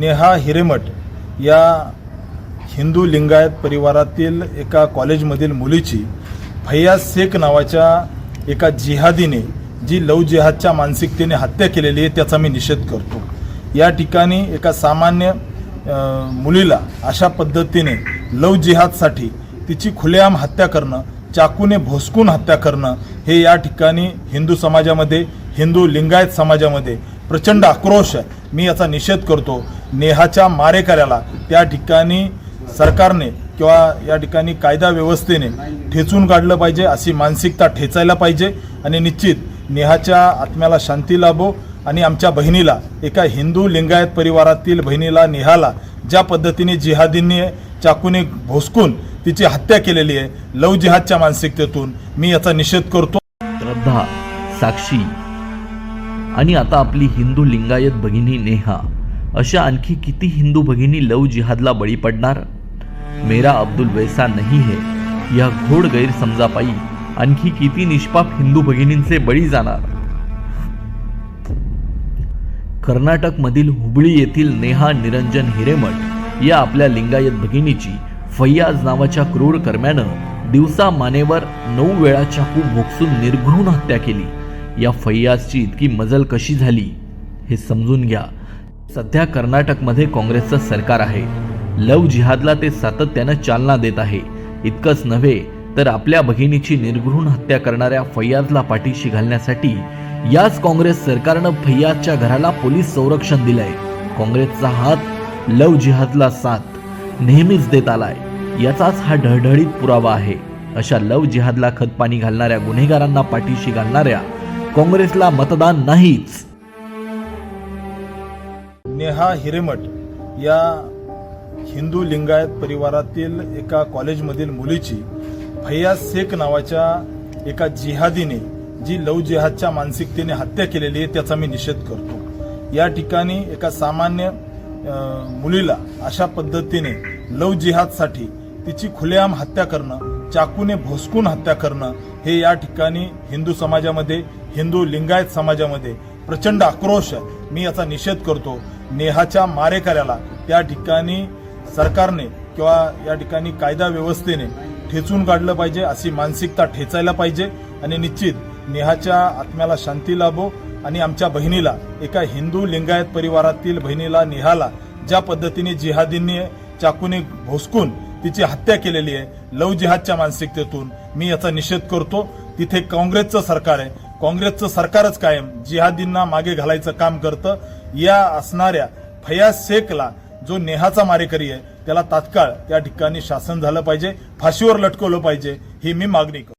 नेहा हिरेमठ या हिंदू लिंगायत परिवारातील एका कॉलेजमधील मुलीची फैयाज शेख नावाच्या एका जिहादीने जी लव जिहादच्या मानसिकतेने हत्या केलेली आहे त्याचा मी निषेध करतो. या ठिकाणी एका सामान्य मुलीला अशा पद्धतीने लव जिहादसाठी तिची खुलेआम हत्या करणं चाकूने भोसकून हत्या करणं हे या ठिकाणी हिंदू समाजामध्ये हिंदू लिंगायत समाजामध्ये प्रचंड आक्रोश आहे. मी याचा निषेध करतो. नेहाच्या मारेकऱ्याला त्या ठिकाणी सरकारने किंवा या ठिकाणी कायदा व्यवस्थेने ठेचून काढलं पाहिजे अशी मानसिकता ठेचायला पाहिजे आणि निश्चित नेहाच्या आत्म्याला शांती लाभो आणि आमच्या बहिणीला एका हिंदू लिंगायत परिवारातील बहिणीला नेहाला ज्या पद्धतीने जिहादींनी चाकूने भोसकून तिची हत्या केलेली आहे लव जिहादच्या मानसिकतेतून मी याचा निषेध करतो. श्रद्धा साक्षी आणि आता आपली हिंदू लिंगायत भगिनी नेहा. अशा आणखी किती हिंदू भगिनी लव जिहादला बळी पडणार? मेरा अब्दुल वैसा नाही है. या घोड गैरसमजापायी आणखी किती निष्पाप हिंदू भगिनींचे बळी जाणार? कर्नाटकमधील हुबळी येथील नेहा निरंजन हिरेमठ या आपल्या लिंगायत भगिनीची फैयाज नावाच्या क्रूर कर्म्यानं दिवसा मानेवर नऊ वेळा चाकू भोकसून निर्घृण हत्या केली. या फैयाजची इतकी मजल कशी झाली हे समजून घ्या. सध्या कर्नाटकमध्ये काँग्रेसचं सरकार आहे. लव जिहादला ते सातत्यानं चालना देत आहे. इतकंच नव्हे तर आपल्या भगिनीची निर्घृण हत्या करणाऱ्या फैयाजला पाठीशी घालण्यासाठी याच काँग्रेस सरकारनं फैयाजच्या घराला पोलीस संरक्षण दिलंय. काँग्रेसचा हात लव जिहादला साथ नेहमीच देत आलाय. याचाच हा ढळढळीत पुरावा आहे. अशा लव जिहादला खतपाणी घालणाऱ्या गुन्हेगारांना पाठीशी घालणाऱ्या काँग्रेसला मतदान नाहीच. नेहा हिरेमठ या हिंदू लिंगायत परिवारातील एका कॉलेजमधील मुलीची भैया शेख नावाच्या एका जिहादीने जी लव जिहादच्या मानसिकतेने हत्या केलेली आहे त्याचा मी निषेध करतो. या ठिकाणी एका सामान्य मुलीला अशा पद्धतीने लव जिहादसाठी तिची खुलेआम हत्या करणं चाकूने भोसकून हत्या करणं हे या ठिकाणी हिंदू समाजामध्ये हिंदू लिंगायत समाजामध्ये प्रचंड आक्रोश आहे. मी याचा निषेध करतो. नेहाच्या मारेकऱ्याला त्या ठिकाणी सरकारने किंवा या ठिकाणी कायदा व्यवस्थेने ठेचून काढलं पाहिजे अशी मानसिकता ठेचायला पाहिजे आणि निश्चित नेहाच्या आत्म्याला शांती लाभो आणि आमच्या बहिणीला एका हिंदू लिंगायत परिवारातील बहिणीला नेहाला ज्या पद्धतीने जिहादींनी चाकूने भोसकून तिची हत्या केलेली आहे लव जिहादच्या मानसिकतेतून मी याचा निषेध करतो. तिथे काँग्रेसचं सरकार आहे काँग्रेसचं सरकारच कायम जिहादींना मागे घालायचं काम करतं या असणाऱ्या फयाज शेखला जो नेहाचा मारेकरी आहे त्याला तात्काळ त्या ठिकाणी शासन झालं पाहिजे फाशीवर लटकवलं पाहिजे ही मी मागणी करतो.